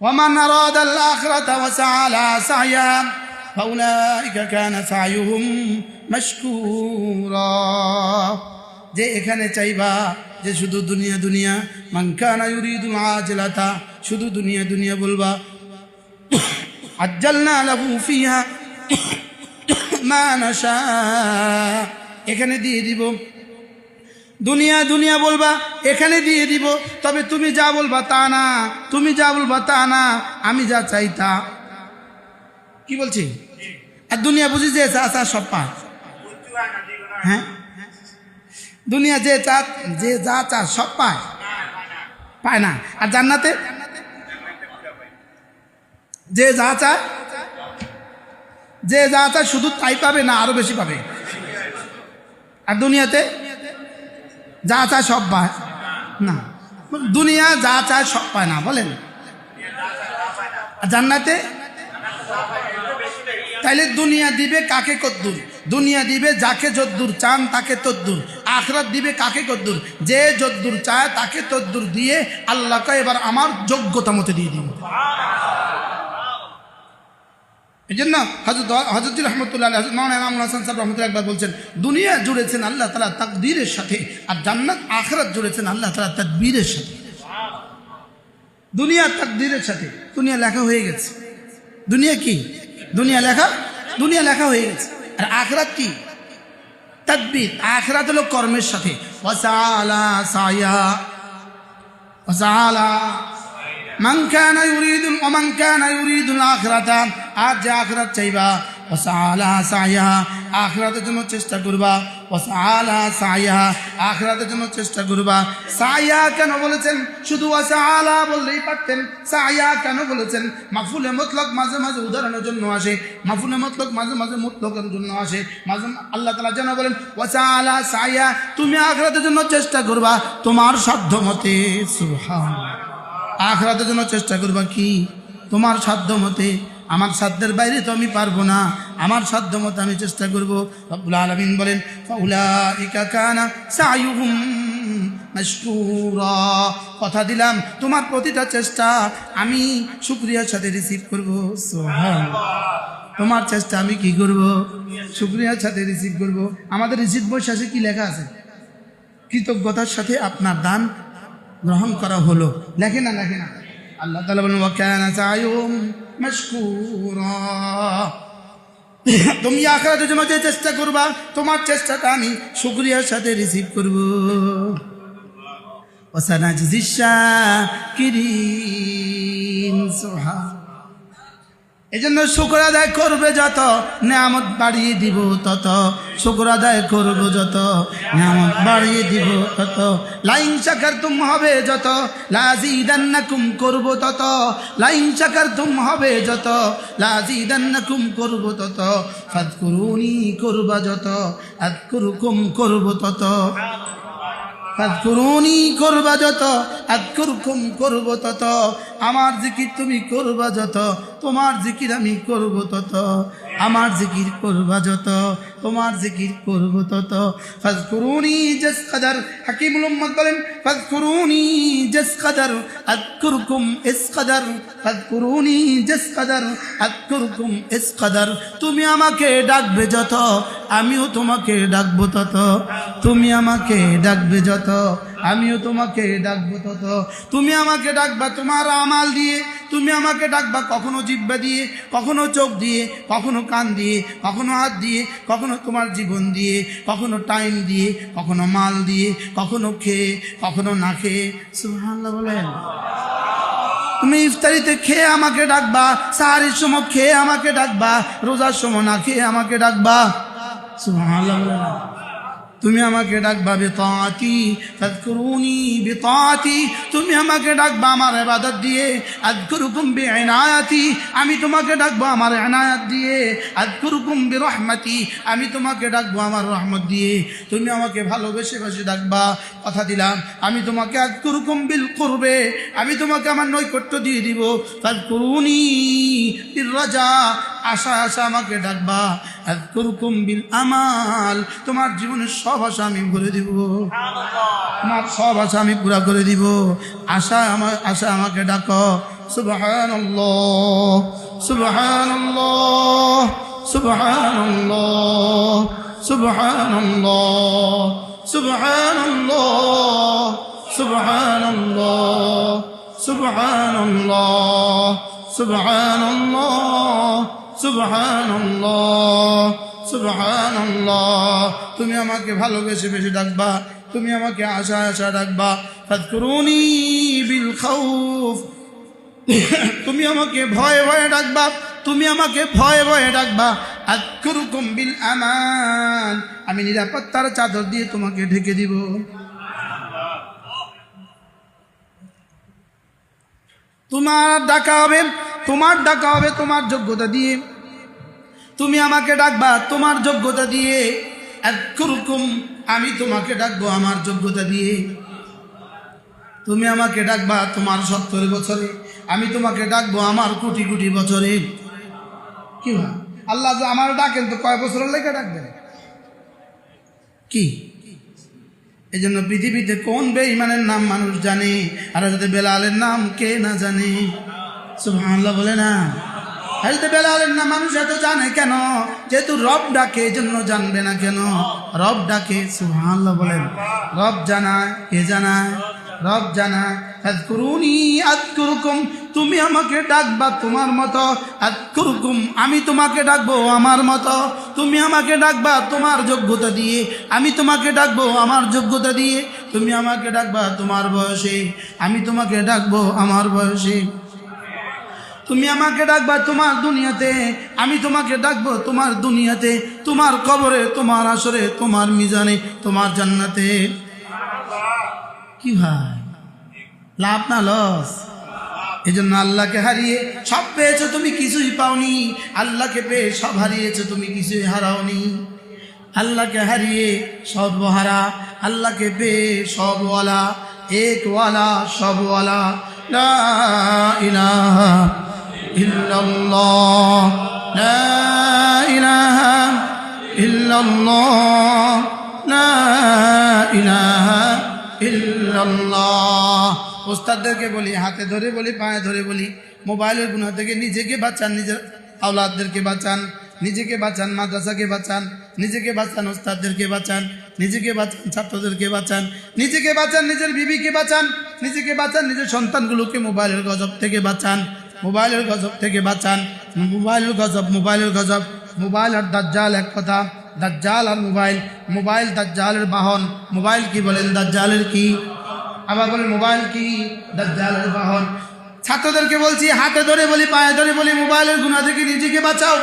ومن أراد الآخرة وسعى لها سعيا فأولئك كان سعيهم مشكورا যে এখানে চাইবা যে শুধু দুনিয়া দুনিয়া মানকানা ইউরিদুল আজলাতা শুধু দুনিয়া দুনিয়া বলবা আজ্জালনা লাহু ফিহা মা নাশা এখানে দিয়ে দিব দুনিয়া দুনিয়া বলবা, এখানে দিয়ে দিব। তবে তুমি যা বলবা তা না, তুমি যা বলবা তা না, আমি যা চাই তা। কি বলছি? আর দুনিয়া বুঝি যে চা চা সব পায় হ্যাঁ? দুনিয়া যে চা যে যা চা সব পায়। পায় না। আর জান্নাতে? যে যা চায়, যে যা চায় শুধু তাই পাবে না আরও বেশি পাবে। আর দুনিয়াতে? যা চায় সব পায়। না। দুনিয়া যা চায় সব পায় না, বলেন। জান্নাতে? তাইলে দুনিয়া দিবে কাকে কদ্দুর? দুনিয়া দিবে যাকে যদ্দুর চান তাকে তদ্দুর। আখরাত দিবে কাকে কদ্দুর? যে যদ্দুর চায় তাকে তদ্দুর দিয়ে আল্লাহকে এবার আমার যোগ্যতা মতো দিয়ে দিব। এই জন্য হজরত হজরত রহমতুল্লাহ হজরত ইমামুল হাসান সাহেব রহমতুল্লাহ একবার বলছেন, দুনিয়া জুড়েছেন আল্লাহ তালা তাকদীরের সাথে আর জান্নাত আখরাত জুড়েছেন আল্লাহ তালা তাকবীরের সাথে। দুনিয়া তাকদীরের সাথে, দুনিয়া লেখা হয়ে গেছে। দুনিয়া কি? দুনিয়া লেখা দুনিয়া লেখা হয়ে গেছে। আর আখরাত কি? তাকবীর। আখরাত হলো কর্মের সাথে। ওয়াসালা সায়া ওয়াসালা মান কানা ইউরিদু ওমান কানা ইউরিদুল আখিরাতা। আর যে আখরাত চাইবা ওয়াসালা সায়া আখিরাতের জন্য চেষ্টা করবা ওয়াসালা সায়া আখিরাতের জন্য চেষ্টা করবা। সায়া কেন বলেছেন? শুধু ওয়াসালা বললেই পারতেন। সায়া কেন বলেছেন? মাফুলে মতলক মাঝে মাঝে উদাহরণের জন্য আসে। মাফুলে মতলক মাঝে মাঝে মতলকের জন্য আসে। মাঝে আল্লাহ তালা যেন বলেন ওয়াসালা সায়া তুমি আখিরাতের জন্য চেষ্টা করবা। তোমার সাধ্য মতে সুবহানাল্লাহ। আখরাতের জন্য চেষ্টা করবা কি? তোমার সাধ্য মতে আমার সাধ্যের বাইরে তো আমি পারব না। আমার সাধ্য মতো আমি চেষ্টা করব। রব্বুল আলমিন বলেন কথা দিলাম, তোমার প্রতিটা চেষ্টা আমি শুক্রিয়ার সাথে রিসিভ করব। তোমার চেষ্টা আমি কি করব? শুক্রিয়ার সাথে রিসিভ করব। আমাদের রিসিভ বৈশাখে কি লেখা আছে? কৃতজ্ঞতার সাথে আপনার দান গ্রহণ করা হলো। লেখে না লেখে না। আল্লাহ তালা বলেন ওয়াকানা তুমি আখরাতের জন্য যে চেষ্টা করবা, তোমার চেষ্টাটা আমি শুক্রিয়ার সাথে রিসিভ করব। ওসানা জিজিসা কিরিন সুবহান। এই জন্য শুক্র আদায় করবে যত, নিয়ামত বাড়িয়ে দিব তত। শুক্র আদায় করব যত, নিয়ামত বাড়িয়ে দিব তত। লাইন শাখার তুম হবে যত লাজি দান্নাকুম করব তত। লাইন শাখার তুম হবে যত লাজি দান্নাকুম করব তত। ফাদ করুনি করবা যত আদ করুকুম করব তত। ফাদকুরুনি করবা যত আদকুরকুম করব তত। আমার জিকির তুমি করবা যত তোমার জিকির আমি করব তত, আমার জিকির করবা যত, তোমার জিকির করব তত। ফাজকুরুনি জাস কাদার হাকিমুল উম্মত বলেন, ফাজকুরুনি জাস কাদার আদকুরকুম ইস কাদার ফাজকুরুনি জাস কাদার আদকুরকুম ইস কাদার তুমি আমাকে ডাকবে যত, আমিও তোমাকে ডাকবো তত। তুমি আমাকে ডাকবে যত আমিও তোমাকে ডাকবো তত। তুমি আমাকে ডাকবা তোমার আমাল দিয়ে। তুমি আমাকে ডাকবা কখনো জিব্বা দিয়ে, কখনো চোখ দিয়ে, কখনো কান দিয়ে, কখনো হাত দিয়ে, কখনো তোমার জীবন দিয়ে, কখনো টাইম দিয়ে, কখনো মাল দিয়ে, কখনো খেয়ে, কখনো না খেয়ে। সুবহানাল্লাহ বলেন। তুমি ইফতারিতে খেয়ে আমাকে ডাকবা, সাহারির সময় খেয়ে আমাকে ডাকবা, রোজার সময় না খেয়ে আমাকে ডাকবা। সুবহানাল্লাহ বলেন। তুমি আমাকে ডাকবা বেতাতি ফাদকুরুনি বেতাতি, তুমি আমাকে ডাকবা আমার এবাদত দিয়ে আদকুরুকুম এনায়াতি আমি তোমাকে ডাকবো আমার এনায়াত দিয়ে আদকুরুকুম বিরহমাতি, আমি তোমাকে ডাকবো আমার রহমত দিয়ে। তুমি আমাকে ভালোবেসে বেশি ডাকবা, কথা দিলাম, আমি তোমাকে আদকুরুকুম বিল করবে আমি তোমাকে আমার নৈকট্য দিয়ে দিব। বির রাজা আশা আশা আমাকে ডাকবা। এতরকম বিল আমাল। তোমার জীবনের সব আশা আমি ভরে দিব। তোমার সব আশা আমি পুরা করে দিব। আশা আমার, আশা আমাকে ডাক। সুবাহান সুবাহান সুবাহান সুবাহান সুবাহান সুবাহান সুবাহান সুবাহান সুবহানুল্লাহ সুবহানুল্লাহ, তুমি আমাকে ভালোবেসে বেশি ডাকবা, তুমি আমাকে আশা আশা ডাকবা। ফাদকুরুনি বিল খাউফ, তুমি আমাকে ভয়ে ভয়ে ডাকবা, তুমি আমাকে ভয়ে ভয়ে ডাকবা। আকুরুকুম বিল আমান, আমি নিরাপত্তার চাদর দিয়ে তোমাকে ঢেকে দিব। তোমার ডাকা হবে, তোমার ডাকা হবে তোমার যোগ্যতা দিয়ে। তুমি আমাকে ডাকবা তোমার যোগ্যতা দিয়ে। একুরকম আমি তোমাকে ডাকবো আমার যোগ্যতা দিয়ে। তুমি আমাকে ডাকবা তোমার সত্তর বছরে। আমি তোমাকে ডাকবো আমার কোটি কোটি বছরে। কি হয় আল্লাহ আমার ডাকেন তো কয় বছরের লেগে ডাকবেন কি? এই জন্য পৃথিবীতে কোন বেঈমানের নাম মানুষ জানে? আর যাতে বেলালের নাম কে না জানে? সুবহানাল্লাহ বলে না। হয়তো বেলালের নাম মানুষ এত জানে কেন? যেহেতু রব ডাকে এই জন্য জানবে না কেন? রব ডাকে, সুবহানাল্লাহ বলেন। রব জানায়, কে জানায়? রব জানায় তুমি আমাকে ডাকবা তোমার মতো। আদকুরুকুম আমি তোমাকে ডাকবো আমার মতো। তুমি আমাকে ডাকবা তোমার যোগ্যতা দিয়ে। আমি তোমাকে ডাকবো আমার যোগ্যতা দিয়ে। তুমি আমাকে ডাকবা তোমার বয়সে। আমি তোমাকে ডাকবো আমার বয়সে। তুমি আমাকে ডাকবা তোমার দুনিয়াতে, আমি তোমাকে ডাকবো তোমার দুনিয়াতে, তোমার কবরে, তোমার আসরে, তোমার মিজানে, তোমার জান্নাতে। কি ভাই? লাভ না লস? এই জন্য আল্লাহকে হারিয়ে সব পেয়েছ তুমি, কিছুই পাওনি। আল্লাহকে পেয়ে সব হারিয়েছো তুমি, কিছুই হারাওনি। আল্লাহকে হারিয়ে সর্বহারা আল্লাহকে পেয়ে সবওয়ালা একওয়ালা সবওয়ালা লা ইলাহা ইল্লাল্লাহ, লা ইলাহা ইল্লাল্লাহ, লা ইলাহা ইল্লাল্লাহ। ওস্তাদদেরকে বলি, হাতে ধরে বলি, পায়ে ধরে বলি, মোবাইলের গুণা থেকে নিজেকে বাঁচান, নিজের আওলাদদেরকে বাঁচান, নিজেকে বাঁচান, মাদ্রাসাকে বাঁচান, নিজেকে বাঁচান, ওস্তাদদেরকে বাঁচান, নিজেকে বাঁচান, ছাত্রদেরকে বাঁচান, নিজেকে বাঁচান, নিজের বিবিকে বাঁচান, নিজেকে বাঁচান, নিজের সন্তানগুলোকে মোবাইলের গজব থেকে বাঁচান। মোবাইলের গজব থেকে বাঁচান। মোবাইলের গজব মোবাইলের গজব। মোবাইল আর দাজ্জাল এক কথা। দাজ্জাল আর মোবাইল। মোবাইল দাজ্জালের বাহন। মোবাইল কি বলেন? দাজ্জালের কি? আবার বলেন, মোবাইল কি? দাজ্জালের বাহন। ছাত্রদেরকে বলছি, হাতে ধরে বলি, পায়ে ধরে বলি, মোবাইলের গুণা থেকে নিজেকে বাঁচাও।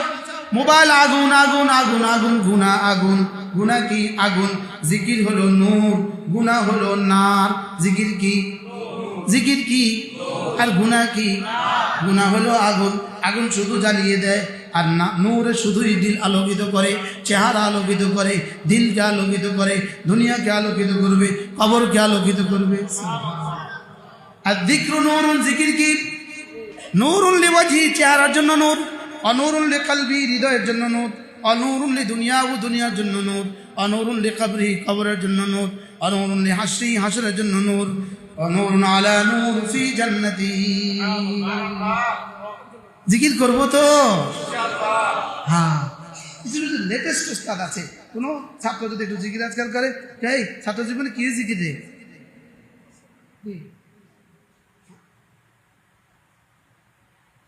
মোবাইল আগুন আগুন আগুন আগুন, গুণা আগুন। গুণা কি? আগুন। জিকির হলো নূর। গুণা হলো নার। জিকির কি? জিকির কি? আর গুণা কি? গুণা হলো আগুন আগুন শুধু জ্বালিয়ে দেয়। আর না, নূরে শুধুই দিল আলোকিত করে, চেহারা আলোকিত করে, দিলকে আলোকিত করে, দুনিয়াকে আলোকিত করবে, কবরকে আলোকিত করবে। আর দিক্রু নূরুন জিকির কি? নূরুল লিওয়াজি চেহারার জন্য নূর। অনূরুল কালবি, হৃদয়ের জন্য নূর। অনূরুল দুনিয়া ও দুনিয়ার জন্য নূর। অনূরুল কবরি কবরের জন্য নূর। অনূরুল হাসি হাসরের জন্য নূর। অনূরুন আলা নূর ফি জান্নাতি জিকির করব তো? হ্যাঁ। কিছু লেটেস্ট উস্তাদ আছে, কোনো ছাত্র যদি একটু জিকির আজকাল করে এই ছাত্র জীবনে কি জিকির রে?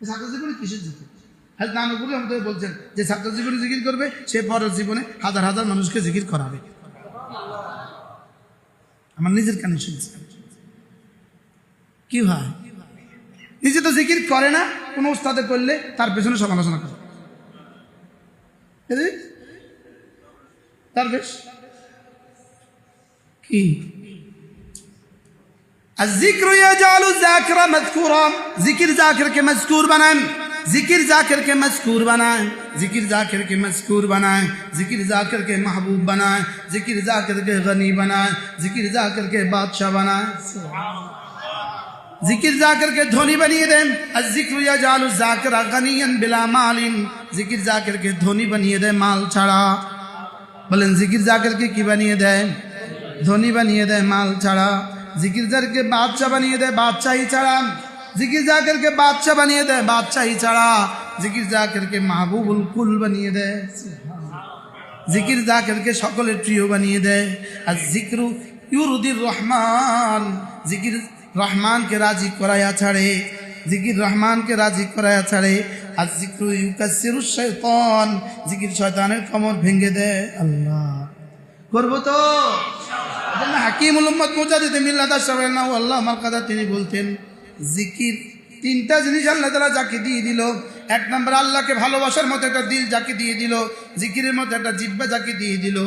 ছাত্র জীবনে কিসের জিকির? হ্যাঁ নানকুল আমাদের বলছেন যে ছাত্র জীবনে জিকির করবে, সে পরের জীবনে হাজার হাজার মানুষকে জিকির করাবে। আমার নিজের কানে শুনছি কি হয় নিজে তো জিকির করে না কোনো উস্তাদে করলে তার পেছনে সমালোচনা করে তার বেশ কি الذكر يجعل الذاكر مذكورا ذكر ذاكر کے مذکور بنائیں ذکر ذاکر کے مذکور بنائیں ذکر ذاکر کے مذکور بنائیں ذکر ذاکر کے محبوب بنائیں ذکر ذاکر کے غنی بنائیں ذکر ذاکر کے بادشاہ بنائیں سبحان اللہ জিকির জাকিরকে ধনী বানিয়ে দেন। আর জিক্র ইয়াজালু জাকিরা গানিয়ান বিলা জিকির জাকিরকে ধনী বানিয়ে দেয় মাল ছাড়া। বলেন, জিকির জাকিরকে কি বানিয়ে দেয়? ধনী বানিয়ে দেয় মাল ছাড়া। জিকির জাকিরকে বাদশা বানিয়ে দেয় বাদশাহী ছাড়া। জিকির জাকেরকে বাদশা বানিয়ে দেয় বাদশাহী ছাড়া। জিকির জাকেরকে মাহবুবুল কুল বানিয়ে দেয়। জিকির জাকেরকে সকলের প্রিয় বানিয়ে দেয়। আর জিক্রু ইউরুদির রহমান। জিকির রহমানকে রাজি করাইয়া ছাড়ে, জিকির রহমানকে রাজি করাইয়া ছাড়ে। আর জিক্রু ইউকাসিরু শয়তান, জিকির শয়তানের কমর ভেঙে দেয় আল্লাহ। করব তো? হাকিম হাকিমুল উম্মত মুজাদিদ মিল্লাত আশরাফ আল্লাহ আমার কথা তিনি বলতেন, জিকির তিনটা জিনিস আল্লাহ তালা যাকে দিয়ে দিল। এক নম্বর, আল্লাহকে ভালোবাসার মতো একটা দিল যাকে দিয়ে দিল, জিকিরের মতো একটা জিব্বা যাকে দিয়ে দিল।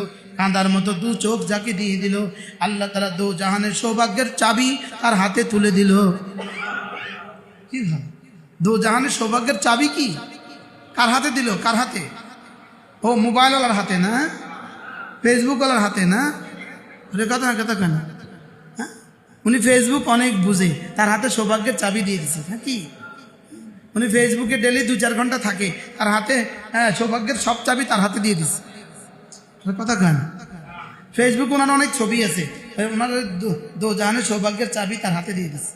কাঁদার মতো দু চোখ যাকে দিয়ে দিল, আল্লাহ তালা দু জাহানের সৌভাগ্যের চাবি তার হাতে তুলে দিল। কি দু জাহানের সৌভাগ্যের চাবি কি? কার হাতে দিল? কার হাতে? ও মোবাইলওয়ালার হাতে না? ফেসবুকওয়ালার হাতে না? কথা না, কথা কেন? হ্যাঁ? উনি ফেসবুক অনেক বুঝে, তার হাতে সৌভাগ্যের চাবি দিয়ে দিছে হ্যাঁ কি? উনি ফেসবুকে ডেলি দু চার ঘণ্টা থাকে, তার হাতে হ্যাঁ সৌভাগ্যের সব চাবি তার হাতে দিয়ে দিছে। কথা খান ফেসবুক ওনার অনেক ছবি আছে ওনার দোজাহানের সৌভাগ্যের চাবি তার হাতে দিয়ে দিচ্ছে?